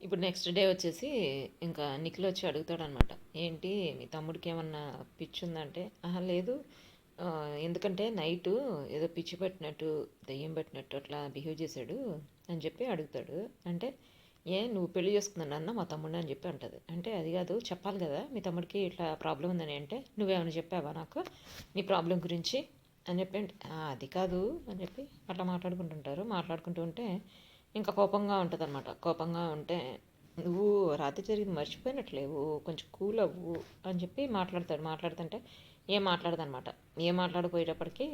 ఇప్పుడు next day వచ్చేసి ఇంకా నిఖిల్ వచ్చి అడుగుతాడనమాట ఏంటి మీ తమ్ముడికి ఏమన్నా పిచ్చి ఉందంటే ఆహా లేదు. ఎందుకంటే నైటు ఏదో పిచ్చి పెట్టినట్టు దయ్యం పెట్టినట్టు అట్లా బిహేవ్ చేశాడు అని చెప్పి అడుగుతాడు. అంటే ఏ నువ్వు పెళ్ళి చేసుకున్నాను అన్న మా తమ్ముడిని అని చెప్పి అంటది. అంటే అది కాదు చెప్పాలి కదా మీ తమ్ముడికి ఇట్లా ప్రాబ్లం ఉందని అంటే నువ్వేమైనా చెప్పావా నాకు నీ ప్రాబ్లం గురించి? అని చెప్పి అది కాదు అని చెప్పి అట్లా మాట్లాడుకుంటుంటారు. మాట్లాడుకుంటూ ఉంటే ఇంకా కోపంగా ఉంటుంది అనమాట కోపంగా ఉంటే నువ్వు రాత్రి జరిగింది మర్చిపోయినట్లేవు కొంచెం కూల్ అవ్వు అని చెప్పి మాట్లాడతాడు. మాట్లాడుతుంటే ఏం మాట్లాడదనమాట ఏం మాట్లాడిపోయేటప్పటికీ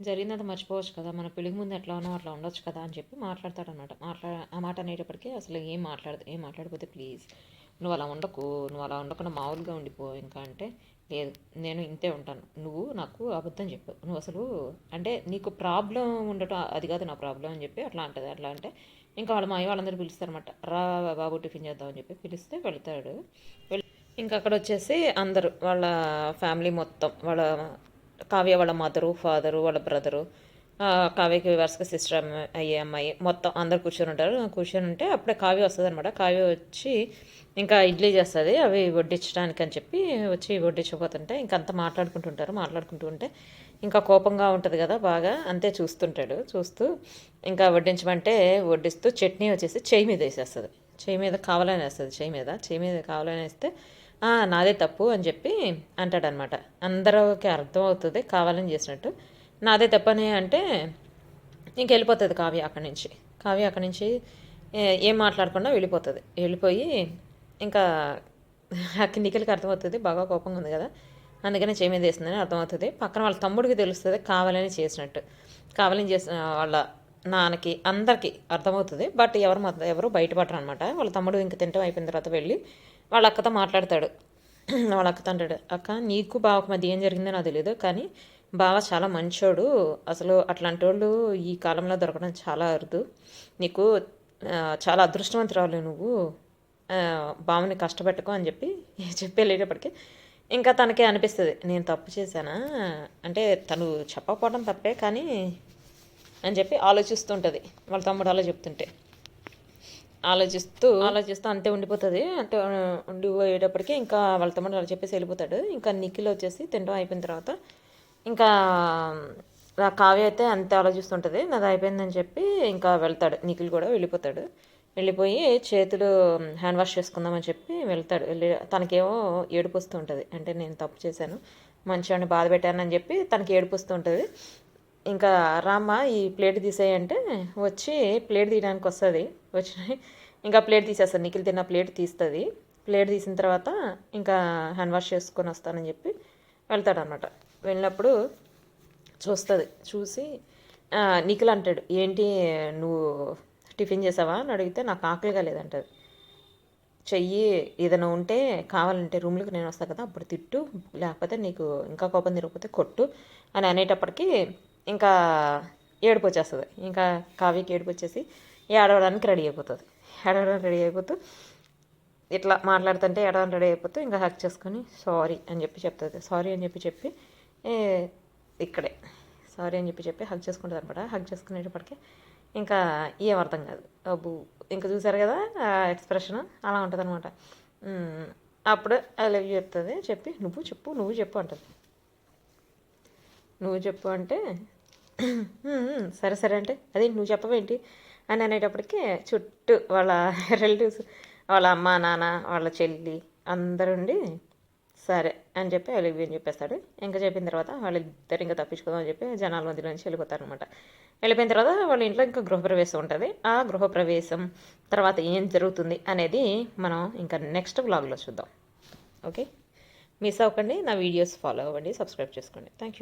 జరిగినంత మర్చిపోవచ్చు కదా మన పెళ్ళికి ముందు ఎట్లా ఉన్నావు అట్లా ఉండొచ్చు కదా అని చెప్పి మాట్లాడతాడనమాట మాట్లా ఆ మాట అనేటప్పటికీ అసలు ఏం మాట్లాడదు ఏం మాట్లాడిపోతే ప్లీజ్ నువ్వు అలా ఉండకు నువ్వు అలా ఉండకుండా మామూలుగా ఉండిపో ఇంకా అంటే లేదు నేను ఇంతే ఉంటాను. నువ్వు నాకు అబద్ధం చెప్పావు నువ్వు అసలు అంటే నీకు ప్రాబ్లం ఉండటం అది కాదు నా ప్రాబ్లం అని చెప్పి అట్లా అంటది. అట్లా అంటే ఇంకా వాళ్ళ మా వాళ్ళందరూ పిలుస్తారనమాట రా బాబు టిఫిన్ చేద్దామని చెప్పి పిలిస్తే వెళ్తాడు. ఇంకా అక్కడ వచ్చేసి అందరూ వాళ్ళ ఫ్యామిలీ మొత్తం వాళ్ళ కావ్య వాళ్ళ మదరు ఫాదరు వాళ్ళ బ్రదరు కావ్యకి వరుసగా సిస్టర్ అయ్యే అమ్మాయి. మొత్తం అందరు కూర్చొని ఉంటారు. కూర్చొని ఉంటే అప్పుడే కావ్య వస్తుంది అనమాట కావ్య వచ్చి ఇంకా ఇడ్లీ చేస్తుంది అవి వడ్డించడానికి అని చెప్పి వచ్చి వడ్డించకపోతుంటే ఇంకా మాట్లాడుకుంటుంటారు మాట్లాడుకుంటూ ఉంటే ఇంకా కోపంగా ఉంటుంది కదా బాగా. అంతే చూస్తుంటాడు చూస్తూ ఇంకా వడ్డించమంటే వడ్డిస్తూ చట్నీ వచ్చేసి చేయి మీద వేసేస్తుంది. చేయి మీద కావాలని వేస్తుంది చేయి మీద. చేయి మీద కావాలని వేస్తే నాదే తప్పు అని చెప్పి అంటాడనమాట అందరికి అర్థమవుతుంది కావాలని చేసినట్టు. నాదే తప్పని అంటే ఇంక వెళ్ళిపోతుంది కావ్య అక్కడి నుంచి. కావ్య అక్కడి నుంచి ఏం మాట్లాడకుండా వెళ్ళిపోతుంది. వెళ్ళిపోయి ఇంకా అక్కడ నిఖిల్కి అర్థమవుతుంది బాగా కోపంగా ఉంది కదా. అందుకనే చేయి మీద అర్థమవుతుంది. పక్కన వాళ్ళ తమ్ముడికి తెలుస్తుంది కావాలని చేసినట్టు. కావాలని చేసిన వాళ్ళ నాన్నకి అందరికీ అర్థమవుతుంది. బట్ ఎవరు ఎవరు బయటపడరు అనమాట వాళ్ళ తమ్ముడు ఇంక తింటాం అయిపోయిన తర్వాత వెళ్ళి వాళ్ళ అక్కతో మాట్లాడతాడు. వాళ్ళ అక్కతో అంటాడు అక్క నీకు బావకు మధ్య ఏం జరిగిందో నాకు తెలియదు కానీ బావ చాలా మంచోడు. అసలు అట్లాంటి వాళ్ళు ఈ కాలంలో దొరకడం చాలా అరుదు. నీకు చాలా అదృష్టవంతురాలు నువ్వు. బావని కష్టపెట్టుకో అని చెప్పి చెప్పి వెళ్ళేటప్పటికి ఇంకా తనకే అనిపిస్తుంది నేను తప్పు చేశానా? అంటే తను చెప్పకపోవడం తప్పే కానీ అని చెప్పి ఆలోచిస్తుంటుంది. వాళ్ళ తమ్ముడు అలా చెప్తుంటే. ఆలోచిస్తూ ఆలోచిస్తూ అంతే ఉండిపోతుంది. అంటే ఆ, ఉండిపోయేటప్పటికి ఇంకా వాళ్ళ తమ్ముడు అలా చెప్పేసి వెళ్ళిపోతాడు. ఇంకా నిఖిల్ వచ్చేసి తినడం అయిపోయిన తర్వాత ఇంకా ఆ కావ్య అయితే అంతే ఆలోచిస్తుంటుంది. నాది అయిపోయిందని చెప్పి ఇంకా వెళ్తాడు. నిఖిల్ కూడా వెళ్ళిపోతాడు. వెళ్ళిపోయి చేతులు హ్యాండ్ వాష్ చేసుకుందామని చెప్పి వెళ్తాడు. వెళ్ళి తనకేమో ఏడుపు వస్తుంటుంది. అంటే నేను తప్పు చేశాను. మంచివాడిని బాధ పెట్టానని చెప్పి తనకి ఏడుపు వస్తుంటుంది. ఇంకా రామ్మ ఈ ప్లేట్ తీసేయంటే వచ్చి ప్లేట్ తీయడానికి వస్తుంది. వచ్చి ఇంకా ప్లేట్ తీసేస్తాను నిఖిల్ తిన్న ప్లేట్ తీస్తుంది. ప్లేట్ తీసిన తర్వాత ఇంకా హ్యాండ్ వాష్ చేసుకొని వస్తానని చెప్పి వెళ్తాడనమాట వెళ్ళినప్పుడు చూస్తుంది. చూసి నిఖిల్ అంటాడు ఏంటి నువ్వు టిఫిన్ చేసావా? అని అడిగితే నాకు ఆకలిగా లేదంటది. చెయ్యి ఏదైనా ఉంటే కావాలంటే రూమ్లోకి నేను వస్తాను కదా అప్పుడు తిట్టు లేకపోతే నీకు ఇంకా కోపం తిరగకపోతే కొట్టు అని అనేటప్పటికీ ఇంకా ఏడుపు వచ్చేస్తుంది. ఇంకా కావ్యకి ఏడుపు వచ్చేసి ఏడవడానికి రెడీ అయిపోతుంది. ఏడవడానికి రెడీ అయిపోతూ ఇట్లా మాట్లాడుతుంటే ఏడవడానికి రెడీ అయిపోతూ ఇంకా హక్ చేసుకొని సారీ అని చెప్పి చెప్తుంది. సారీ అని చెప్పి చెప్పి ఇక్కడే. సారీ అని చెప్పి చెప్పి హక్ చేసుకుంటుంది అనమాట. హక్ చేసుకునేటప్పటికి ఇంకా ఏం అర్థం కాదు. అబ్బు ఇంకా చూసారు కదా ఆ ఎక్స్ప్రెషన్ అలా ఉంటుంది అనమాట. అప్పుడు ఐ లవ్ యూ చెప్తుంది. చెప్పి నువ్వు చెప్పు నువ్వు చెప్పు అంటుంది. నువ్వు చెప్పు అంటే సరే సరే అంటే అదే నువ్వు చెప్పవేంటి? అని అనేటప్పటికి చుట్టూ వాళ్ళ రిలేటివ్స్ వాళ్ళ అమ్మ నాన్న వాళ్ళ చెల్లి అందరుండి సరే అని చెప్పి ఐ లవ్ యూ అని చెప్పేస్తాడు. ఇంకా చెప్పిన తర్వాత వాళ్ళిద్దరు ఇంకా తప్పించుకుందాం అని చెప్పి జనాల మధ్యలో నుంచి వెళ్ళిపోతారు అనమాట వెళ్ళిపోయిన తర్వాత వాళ్ళ ఇంట్లో ఇంకా గృహప్రవేశం ఉంటుంది. ఆ గృహప్రవేశం తర్వాత ఏం జరుగుతుంది అనేది మనం ఇంకా నెక్స్ట్ వ్లాగ్లో చూద్దాం. ఓకే? మిస్ అవ్వకండి. నా వీడియోస్ ఫాలో అవ్వండి. సబ్స్క్రైబ్ చేసుకోండి. Thank you